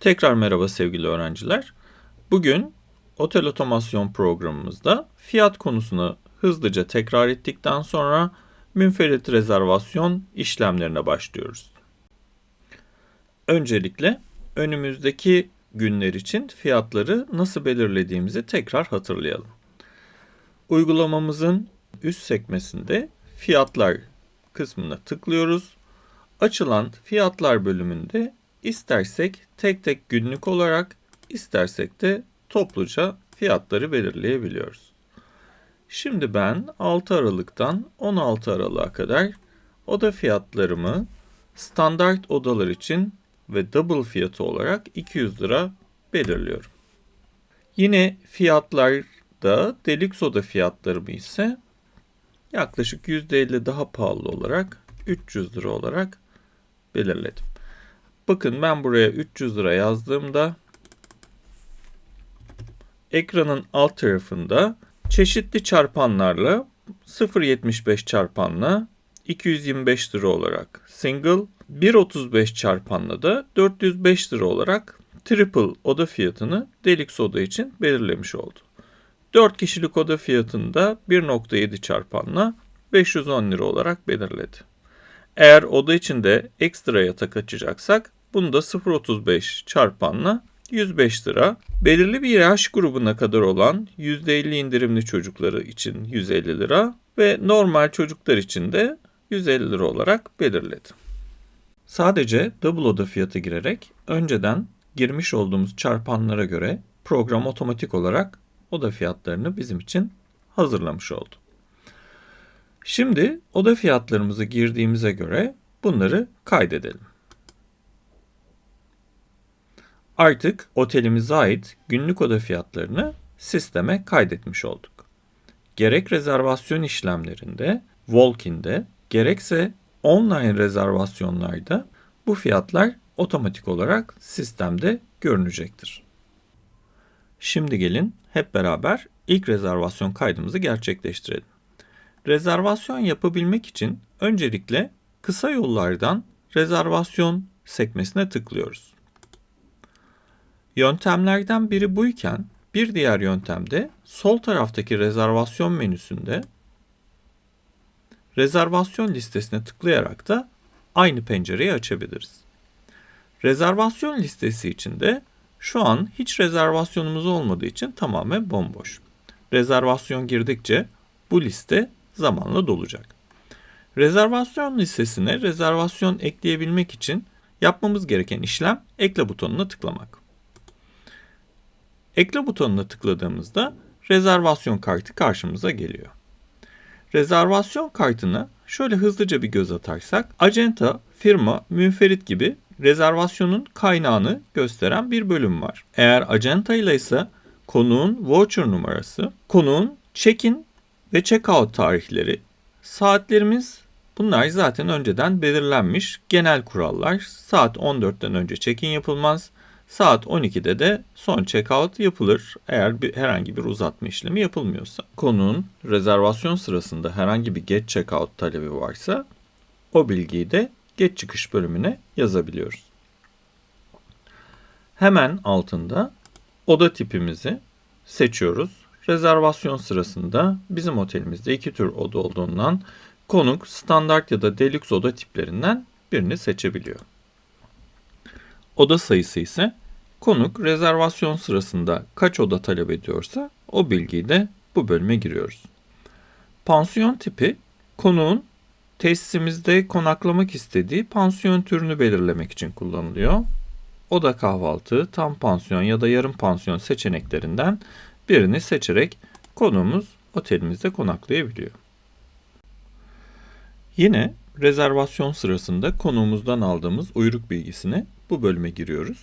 Tekrar merhaba sevgili öğrenciler. Bugün otel otomasyon programımızda fiyat konusunu hızlıca tekrar ettikten sonra münferit rezervasyon işlemlerine başlıyoruz. Öncelikle önümüzdeki günler için fiyatları nasıl belirlediğimizi tekrar hatırlayalım. Uygulamamızın üst sekmesinde fiyatlar kısmına tıklıyoruz. Açılan fiyatlar bölümünde istersek tek tek günlük olarak istersek de topluca fiyatları belirleyebiliyoruz. Şimdi ben 6 Aralık'tan 16 Aralık'a kadar oda fiyatlarımı standart odalar için ve double fiyatı olarak 200 lira belirliyorum. Yine fiyatlarda deluxe oda fiyatlarımı ise yaklaşık %50 daha pahalı olarak 300 lira olarak belirledim. Bakın ben buraya 300 lira yazdığımda ekranın alt tarafında çeşitli çarpanlarla 0.75 çarpanla 225 lira olarak single, 1.35 çarpanla da 405 lira olarak triple oda fiyatını deluxe oda için belirlemiş oldu. 4 kişilik oda fiyatını da 1.7 çarpanla 510 lira olarak belirledi. Eğer oda içinde ekstra yatak açacaksak bunu da 0.35 çarpanla 105 lira. Belirli bir yaş grubuna kadar olan %50 indirimli çocukları için 150 lira ve normal çocuklar için de 150 lira olarak belirledi. Sadece double oda fiyatı girerek önceden girmiş olduğumuz çarpanlara göre program otomatik olarak oda fiyatlarını bizim için hazırlamış oldu. Şimdi oda fiyatlarımızı girdiğimize göre bunları kaydedelim. Artık otelimize ait günlük oda fiyatlarını sisteme kaydetmiş olduk. Gerek rezervasyon işlemlerinde, walk-in'de, gerekse online rezervasyonlarda bu fiyatlar otomatik olarak sistemde görünecektir. Şimdi gelin hep beraber ilk rezervasyon kaydımızı gerçekleştirelim. Rezervasyon yapabilmek için öncelikle kısa yollardan rezervasyon sekmesine tıklıyoruz. Yöntemlerden biri buyken bir diğer yöntemde sol taraftaki rezervasyon menüsünde rezervasyon listesine tıklayarak da aynı pencereyi açabiliriz. Rezervasyon listesi içinde şu an hiç rezervasyonumuz olmadığı için tamamen bomboş. Rezervasyon girdikçe bu liste zamanla dolacak. Rezervasyon listesine rezervasyon ekleyebilmek için yapmamız gereken işlem ekle butonuna tıklamak. Ekle butonuna tıkladığımızda rezervasyon kartı karşımıza geliyor. Rezervasyon kartına şöyle hızlıca bir göz atarsak acenta, firma, münferit gibi rezervasyonun kaynağını gösteren bir bölüm var. Eğer acenta ile ise konuğun voucher numarası, konuğun check-in ve check-out tarihleri, saatlerimiz bunlar zaten önceden belirlenmiş genel kurallar. Saat 14'ten önce check-in yapılmaz. Saat 12'de de son check-out yapılır eğer bir, herhangi bir uzatma işlemi yapılmıyorsa. Konuğun rezervasyon sırasında herhangi bir geç check-out talebi varsa o bilgiyi de geç çıkış bölümüne yazabiliyoruz. Hemen altında oda tipimizi seçiyoruz. Rezervasyon sırasında bizim otelimizde iki tür oda olduğundan konuk standart ya da deluxe oda tiplerinden birini seçebiliyor. Oda sayısı ise konuk rezervasyon sırasında kaç oda talep ediyorsa o bilgiyi de bu bölüme giriyoruz. Pansiyon tipi konuğun tesisimizde konaklamak istediği pansiyon türünü belirlemek için kullanılıyor. Oda kahvaltı, tam pansiyon ya da yarım pansiyon seçeneklerinden birini seçerek konuğumuz otelimizde konaklayabiliyor. Yine rezervasyon sırasında konuğumuzdan aldığımız uyruk bilgisini bu bölüme giriyoruz.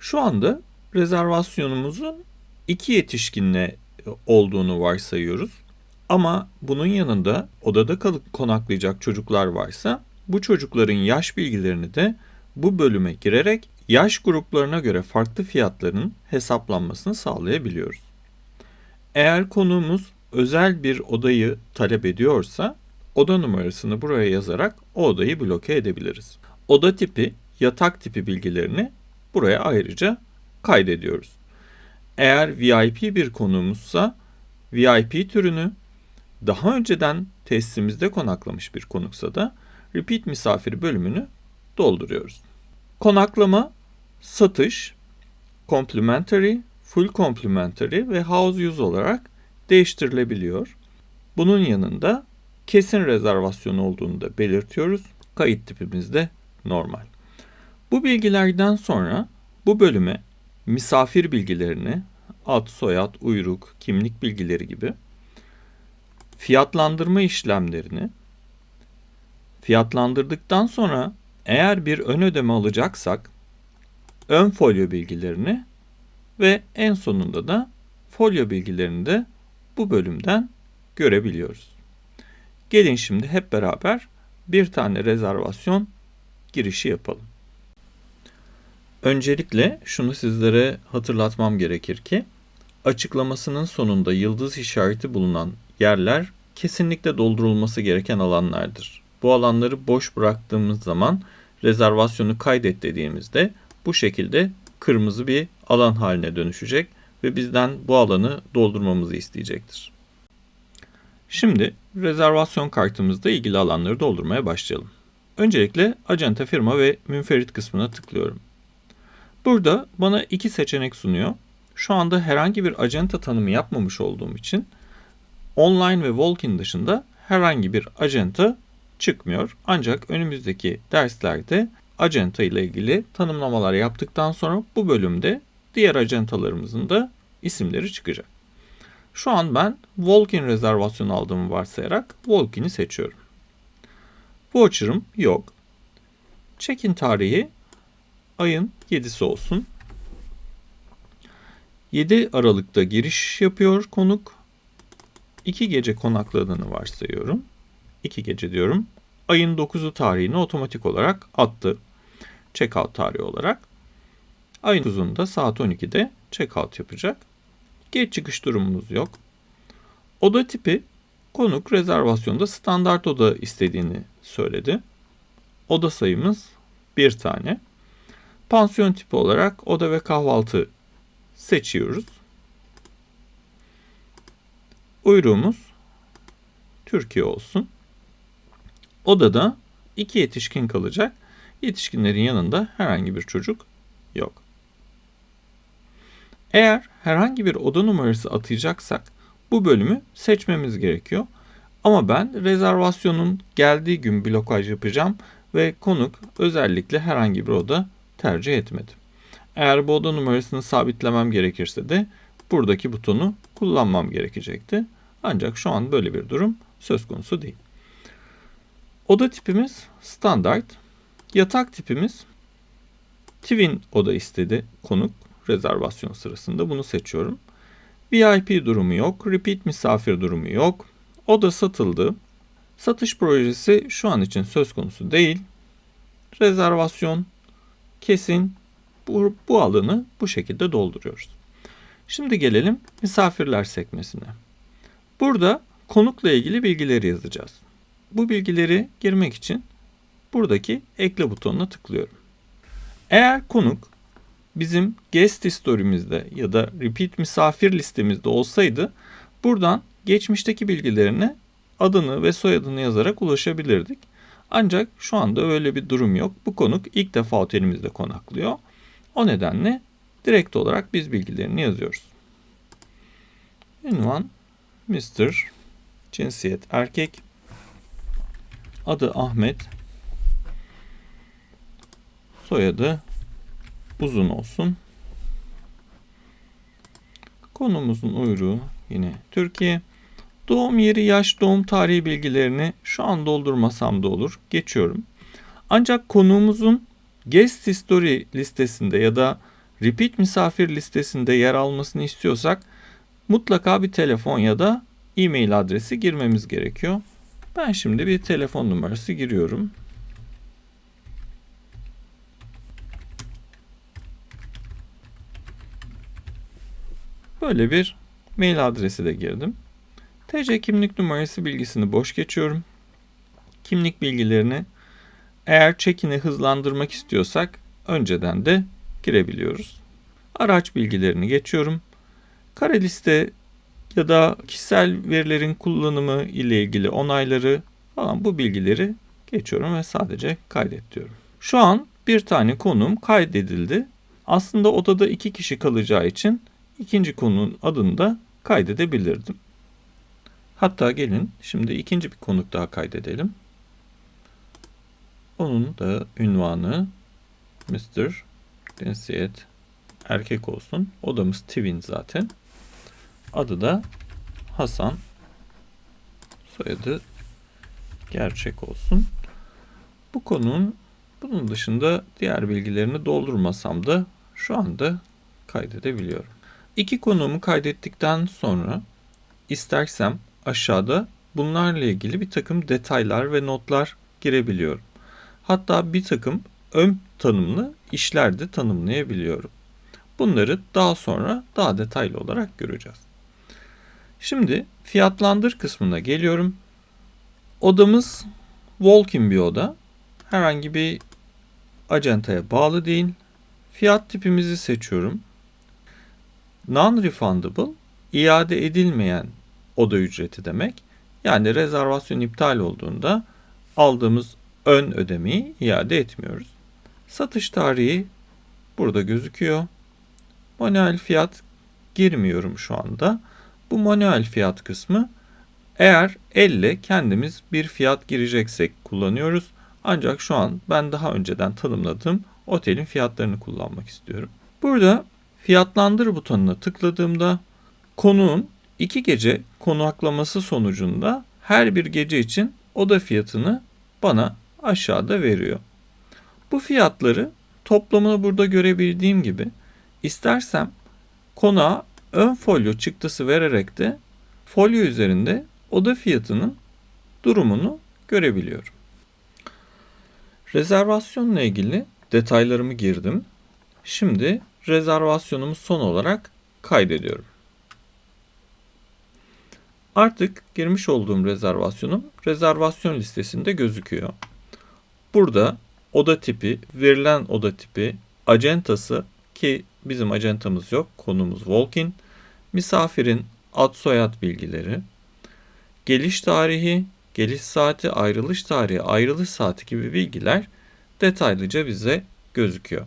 Şu anda rezervasyonumuzun iki yetişkinle olduğunu varsayıyoruz. Ama bunun yanında odada kalıp konaklayacak çocuklar varsa bu çocukların yaş bilgilerini de bu bölüme girerek yaş gruplarına göre farklı fiyatların hesaplanmasını sağlayabiliyoruz. Eğer konuğumuz özel bir odayı talep ediyorsa oda numarasını buraya yazarak o odayı bloke edebiliriz. Oda tipi, yatak tipi bilgilerini buraya ayrıca kaydediyoruz. Eğer VIP bir konuğumuzsa VIP türünü daha önceden tesisimizde konaklamış bir konuksa da repeat misafir bölümünü dolduruyoruz. Konaklama, satış, complimentary, full complimentary ve house use olarak değiştirilebiliyor. Bunun yanında kesin rezervasyon olduğunu da belirtiyoruz. Kayıt tipimiz de normal. Bu bilgilerden sonra bu bölüme misafir bilgilerini, ad, soyad, uyruk, kimlik bilgileri gibi fiyatlandırma işlemlerini fiyatlandırdıktan sonra eğer bir ön ödeme alacaksak ön folyo bilgilerini ve en sonunda da folyo bilgilerini de bu bölümden görebiliyoruz. Gelin şimdi hep beraber bir tane rezervasyon girişi yapalım. Öncelikle şunu sizlere hatırlatmam gerekir ki açıklamasının sonunda yıldız işareti bulunan yerler kesinlikle doldurulması gereken alanlardır. Bu alanları boş bıraktığımız zaman rezervasyonu kaydet dediğimizde bu şekilde kırmızı bir alan haline dönüşecek ve bizden bu alanı doldurmamızı isteyecektir. Şimdi rezervasyon kartımızda ilgili alanları doldurmaya başlayalım. Öncelikle acente firma ve münferit kısmına tıklıyorum. Burada bana iki seçenek sunuyor. Şu anda herhangi bir acenta tanımı yapmamış olduğum için online ve walk-in dışında herhangi bir acenta çıkmıyor. Ancak önümüzdeki derslerde acenta ile ilgili tanımlamalar yaptıktan sonra bu bölümde diğer acentalarımızın da isimleri çıkacak. Şu an ben walk-in rezervasyon aldığımı varsayarak walk-in'i seçiyorum. Voucher'ım yok. Check-in tarihi ayın 7'si olsun. 7 Aralık'ta giriş yapıyor konuk. 2 gece konakladığını varsayıyorum. 2 gece diyorum. Ayın 9'u tarihini otomatik olarak attı. Checkout tarihi olarak. Ayın 9'unda saat 12'de checkout yapacak. Geç çıkış durumumuz yok. Oda tipi konuk rezervasyonda standart oda istediğini söyledi. Oda sayımız bir tane. Pansiyon tipi olarak oda ve kahvaltı seçiyoruz. Uyruğumuz Türkiye olsun. Odada iki yetişkin kalacak. Yetişkinlerin yanında herhangi bir çocuk yok. Eğer herhangi bir oda numarası atayacaksak bu bölümü seçmemiz gerekiyor. Ama ben rezervasyonun geldiği gün blokaj yapacağım ve konuk özellikle herhangi bir oda tercih etmedim. Eğer bu oda numarasını sabitlemem gerekirse de buradaki butonu kullanmam gerekecekti. Ancak şu an böyle bir durum söz konusu değil. Oda tipimiz standart. Yatak tipimiz twin oda istedi konuk rezervasyon sırasında bunu seçiyorum. VIP durumu yok, repeat misafir durumu yok. Oda satıldı. Satış projesi şu an için söz konusu değil. Rezervasyon kesin bu, bu alanı bu şekilde dolduruyoruz. Şimdi gelelim misafirler sekmesine. Burada konukla ilgili bilgileri yazacağız. Bu bilgileri girmek için buradaki ekle butonuna tıklıyorum. Eğer konuk bizim guest history'mizde ya da repeat misafir listemizde olsaydı buradan geçmişteki bilgilerine adını ve soyadını yazarak ulaşabilirdik. Ancak şu anda öyle bir durum yok. Bu konuk ilk defa otelimizde konaklıyor. O nedenle direkt olarak biz bilgilerini yazıyoruz. Ünvan Mr. Cinsiyet erkek. Adı Ahmet. Soyadı uzun olsun. Konumuzun uyruğu yine Türkiye. Doğum yeri, yaş, doğum tarihi bilgilerini şu an doldurmasam da olur. Geçiyorum. Ancak konuğumuzun guest history listesinde ya da repeat misafir listesinde yer almasını istiyorsak mutlaka bir telefon ya da e-mail adresi girmemiz gerekiyor. Ben şimdi bir telefon numarası giriyorum. Böyle bir mail adresi de girdim. TC kimlik numarası bilgisini boş geçiyorum. Kimlik bilgilerini eğer çekini hızlandırmak istiyorsak önceden de girebiliyoruz. Araç bilgilerini geçiyorum. Kare liste ya da kişisel verilerin kullanımı ile ilgili onayları falan bu bilgileri geçiyorum ve sadece kaydet diyorum. Şu an bir tane konum kaydedildi. Aslında odada iki kişi kalacağı için ikinci konunun adını da kaydedebilirdim. Hatta gelin şimdi ikinci bir konuk daha kaydedelim. Onun da ünvanı Mr. Cinsiyet erkek olsun. Odamız twin zaten. Adı da Hasan. Soyadı gerçek olsun. Bu konunun bunun dışında diğer bilgilerini doldurmasam da şu anda kaydedebiliyorum. İki konumu kaydettikten sonra istersem aşağıda bunlarla ilgili bir takım detaylar ve notlar girebiliyorum. Hatta bir takım ön tanımlı işler de tanımlayabiliyorum. Bunları daha sonra daha detaylı olarak göreceğiz. Şimdi fiyatlandır kısmına geliyorum. Odamız walk-in bir oda. Herhangi bir acentaya bağlı değil. Fiyat tipimizi seçiyorum. Non-refundable, iade edilmeyen oda ücreti demek. Yani rezervasyon iptal olduğunda aldığımız ön ödemeyi iade etmiyoruz. Satış tarihi burada gözüküyor. Manuel fiyat girmiyorum şu anda. Bu manuel fiyat kısmı eğer elle kendimiz bir fiyat gireceksek kullanıyoruz. Ancak şu an ben daha önceden tanımladığım otelin fiyatlarını kullanmak istiyorum. Burada fiyatlandır butonuna tıkladığımda konuğun iki gece konaklaması sonucunda her bir gece için oda fiyatını bana aşağıda veriyor. Bu fiyatları toplamını burada görebildiğim gibi istersem konağa ön folyo çıktısı vererek de folyo üzerinde oda fiyatının durumunu görebiliyorum. Rezervasyonla ilgili detaylarımı girdim. Şimdi rezervasyonumu son olarak kaydediyorum. Artık girmiş olduğum rezervasyonum rezervasyon listesinde gözüküyor. Burada oda tipi, verilen oda tipi, acentası ki bizim acentamız yok, konumuz walk-in, misafirin ad soyad bilgileri, geliş tarihi, geliş saati, ayrılış tarihi, ayrılış saati gibi bilgiler detaylıca bize gözüküyor.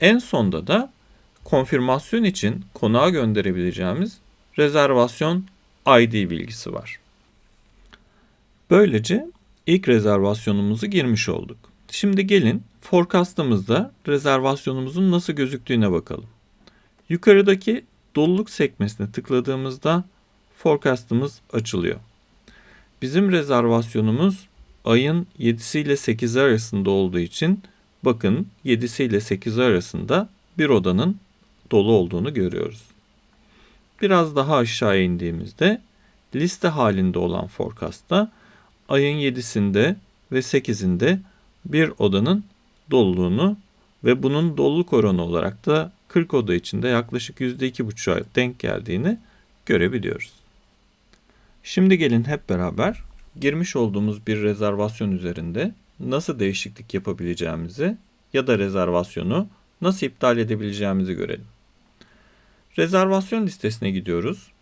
En sonda da konfirmasyon için konağa gönderebileceğimiz rezervasyon ID bilgisi var. Böylece ilk rezervasyonumuzu girmiş olduk. Şimdi gelin forecast'ımızda rezervasyonumuzun nasıl gözüktüğüne bakalım. Yukarıdaki doluluk sekmesine tıkladığımızda forecast'ımız açılıyor. Bizim rezervasyonumuz ayın 7'si ile 8'i arasında olduğu için bakın 7'si ile 8'i arasında bir odanın dolu olduğunu görüyoruz. Biraz daha aşağı indiğimizde liste halinde olan forecast'ta ayın 7'sinde ve 8'inde bir odanın doluluğunu ve bunun doluluk oranı olarak da 40 oda içinde yaklaşık %2,5'a denk geldiğini görebiliyoruz. Şimdi gelin hep beraber girmiş olduğumuz bir rezervasyon üzerinde nasıl değişiklik yapabileceğimizi ya da rezervasyonu nasıl iptal edebileceğimizi görelim. Rezervasyon listesine gidiyoruz.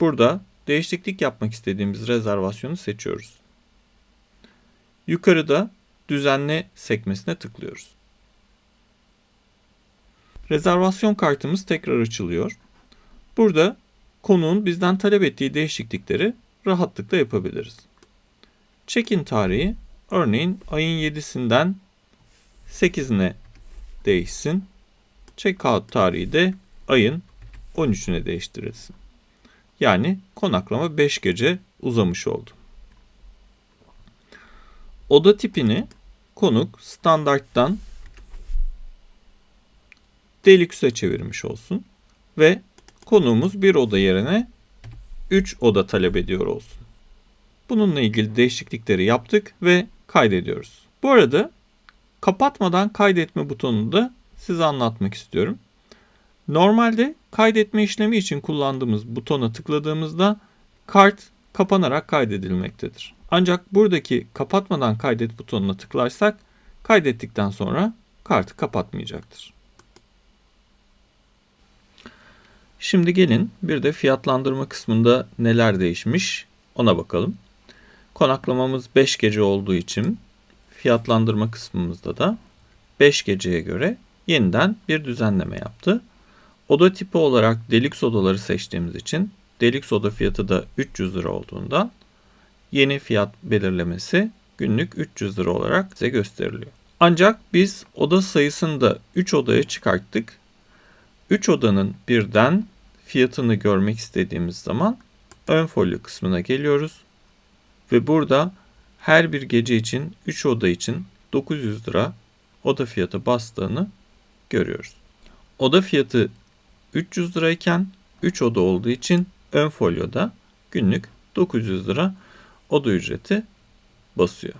Burada değişiklik yapmak istediğimiz rezervasyonu seçiyoruz. Yukarıda düzenle sekmesine tıklıyoruz. Rezervasyon kartımız tekrar açılıyor. Burada konuğun bizden talep ettiği değişiklikleri rahatlıkla yapabiliriz. Check-in tarihi örneğin ayın 7'sinden 8'ine değişsin. Check-out tarihi de ayın 13'üne değiştirilsin. Yani konaklama 5 gece uzamış oldu. Oda tipini konuk standarttan deluxe'e çevirmiş olsun ve konuğumuz bir oda yerine 3 oda talep ediyor olsun. Bununla ilgili değişiklikleri yaptık ve kaydediyoruz. Bu arada kapatmadan kaydetme butonunu da size anlatmak istiyorum. Normalde kaydetme işlemi için kullandığımız butona tıkladığımızda kart kapanarak kaydedilmektedir. Ancak buradaki kapatmadan kaydet butonuna tıklarsak kaydettikten sonra kartı kapatmayacaktır. Şimdi gelin bir de fiyatlandırma kısmında neler değişmiş ona bakalım. Konaklamamız 5 gece olduğu için fiyatlandırma kısmımızda da 5 geceye göre yeniden bir düzenleme yaptı. Oda tipi olarak deluxe odaları seçtiğimiz için deluxe oda fiyatı da 300 lira olduğundan yeni fiyat belirlemesi günlük 300 lira olarak size gösteriliyor. Ancak biz oda sayısını da 3 odaya çıkarttık. 3 odanın birden fiyatını görmek istediğimiz zaman ön folyo kısmına geliyoruz. Ve burada her bir gece için 3 oda için 900 lira oda fiyatı bastığını görüyoruz. Oda fiyatı 300 lirayken 3 oda olduğu için ön folyoda günlük 900 lira oda ücreti basıyor.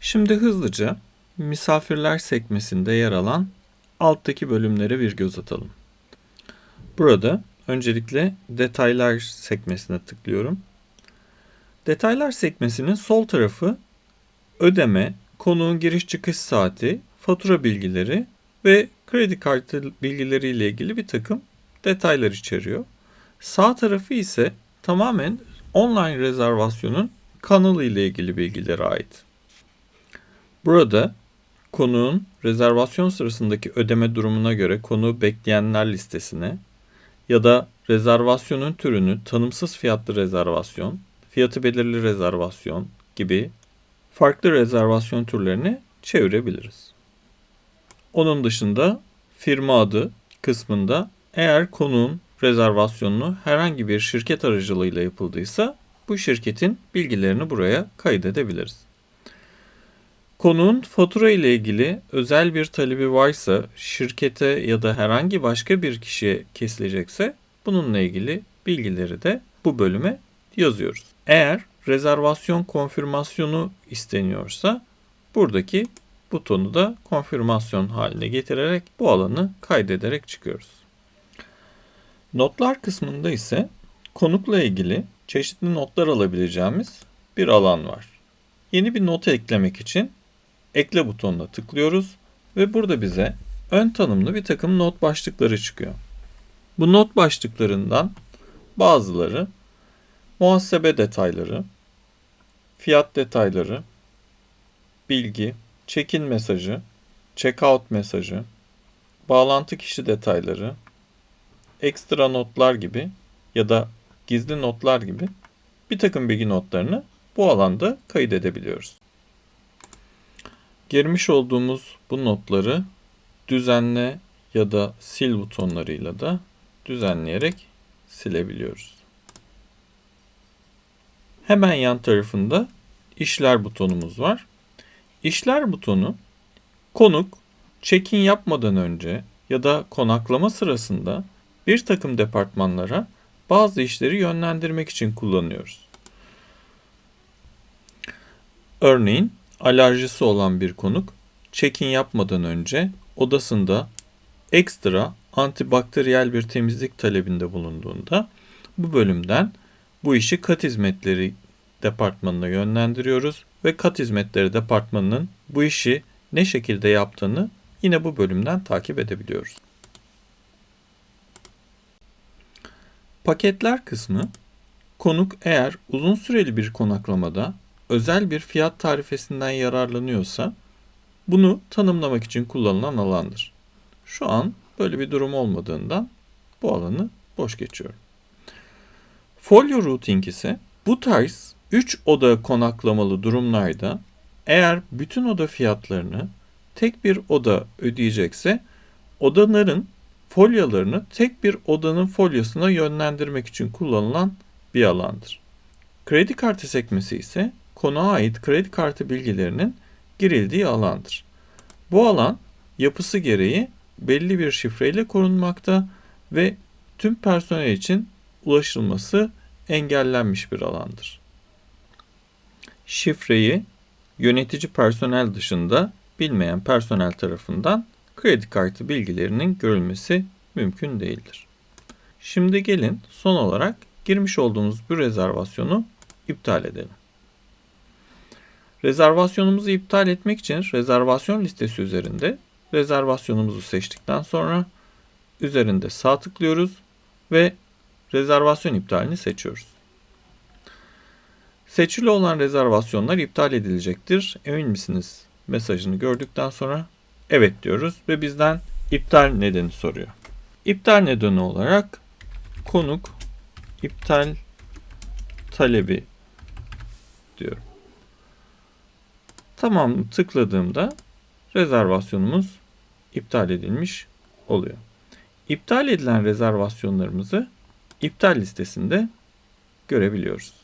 Şimdi hızlıca misafirler sekmesinde yer alan alttaki bölümlere bir göz atalım. Burada öncelikle detaylar sekmesine tıklıyorum. Detaylar sekmesinin sol tarafı ödeme, konuğun giriş çıkış saati, fatura bilgileri ve kredi kartı bilgileri ile ilgili bir takım detaylar içeriyor. Sağ tarafı ise tamamen online rezervasyonun kanalı ile ilgili bilgilere ait. Burada konuğun rezervasyon sırasındaki ödeme durumuna göre konuğu bekleyenler listesine ya da rezervasyonun türünü tanımsız fiyatlı rezervasyon, fiyatı belirli rezervasyon gibi farklı rezervasyon türlerini çevirebiliriz. Onun dışında firma adı kısmında eğer konuğun rezervasyonunu herhangi bir şirket aracılığıyla yapıldıysa bu şirketin bilgilerini buraya kaydedebiliriz. Konuğun fatura ile ilgili özel bir talebi varsa şirkete ya da herhangi başka bir kişiye kesilecekse bununla ilgili bilgileri de bu bölüme yazıyoruz. Eğer rezervasyon konfirmasyonu isteniyorsa buradaki butonu da konfirmasyon haline getirerek bu alanı kaydederek çıkıyoruz. Notlar kısmında ise konukla ilgili çeşitli notlar alabileceğimiz bir alan var. Yeni bir not eklemek için ekle butonuna tıklıyoruz ve burada bize ön tanımlı bir takım not başlıkları çıkıyor. Bu not başlıklarından bazıları muhasebe detayları, fiyat detayları, bilgi, check-in mesajı, check-out mesajı, bağlantı kişi detayları, ekstra notlar gibi ya da gizli notlar gibi bir takım bilgi notlarını bu alanda kaydedebiliyoruz. Girmiş olduğumuz bu notları düzenle ya da sil butonlarıyla da düzenleyerek silebiliyoruz. Hemen yan tarafında işler butonumuz var. İşler butonu konuk check-in yapmadan önce ya da konaklama sırasında bir takım departmanlara bazı işleri yönlendirmek için kullanıyoruz. Örneğin alerjisi olan bir konuk check-in yapmadan önce odasında ekstra antibakteriyel bir temizlik talebinde bulunduğunda bu bölümden bu işi kat hizmetleri departmanına yönlendiriyoruz ve kat hizmetleri departmanının bu işi ne şekilde yaptığını yine bu bölümden takip edebiliyoruz. Paketler kısmı konuk eğer uzun süreli bir konaklamada özel bir fiyat tarifesinden yararlanıyorsa bunu tanımlamak için kullanılan alandır. Şu an böyle bir durum olmadığından bu alanı boş geçiyorum. Folio routing ise bu tarz 3 oda konaklamalı durumlarda eğer bütün oda fiyatlarını tek bir oda ödeyecekse odaların folyalarını tek bir odanın folyosuna yönlendirmek için kullanılan bir alandır. Kredi kartı sekmesi ise konuğa ait kredi kartı bilgilerinin girildiği alandır. Bu alan yapısı gereği belli bir şifreyle korunmakta ve tüm personel için ulaşılması engellenmiş bir alandır. Şifreyi yönetici personel dışında bilmeyen personel tarafından kredi kartı bilgilerinin görülmesi mümkün değildir. Şimdi gelin son olarak girmiş olduğumuz bu rezervasyonu iptal edelim. Rezervasyonumuzu iptal etmek için rezervasyon listesi üzerinde rezervasyonumuzu seçtikten sonra üzerinde sağ tıklıyoruz ve rezervasyon iptalini seçiyoruz. Seçili olan rezervasyonlar iptal edilecektir. Emin misiniz? Mesajını gördükten sonra evet diyoruz ve bizden iptal nedeni soruyor. İptal nedeni olarak konuk iptal talebi diyorum. Tamam tıkladığımda rezervasyonumuz iptal edilmiş oluyor. İptal edilen rezervasyonlarımızı iptal listesinde görebiliyoruz.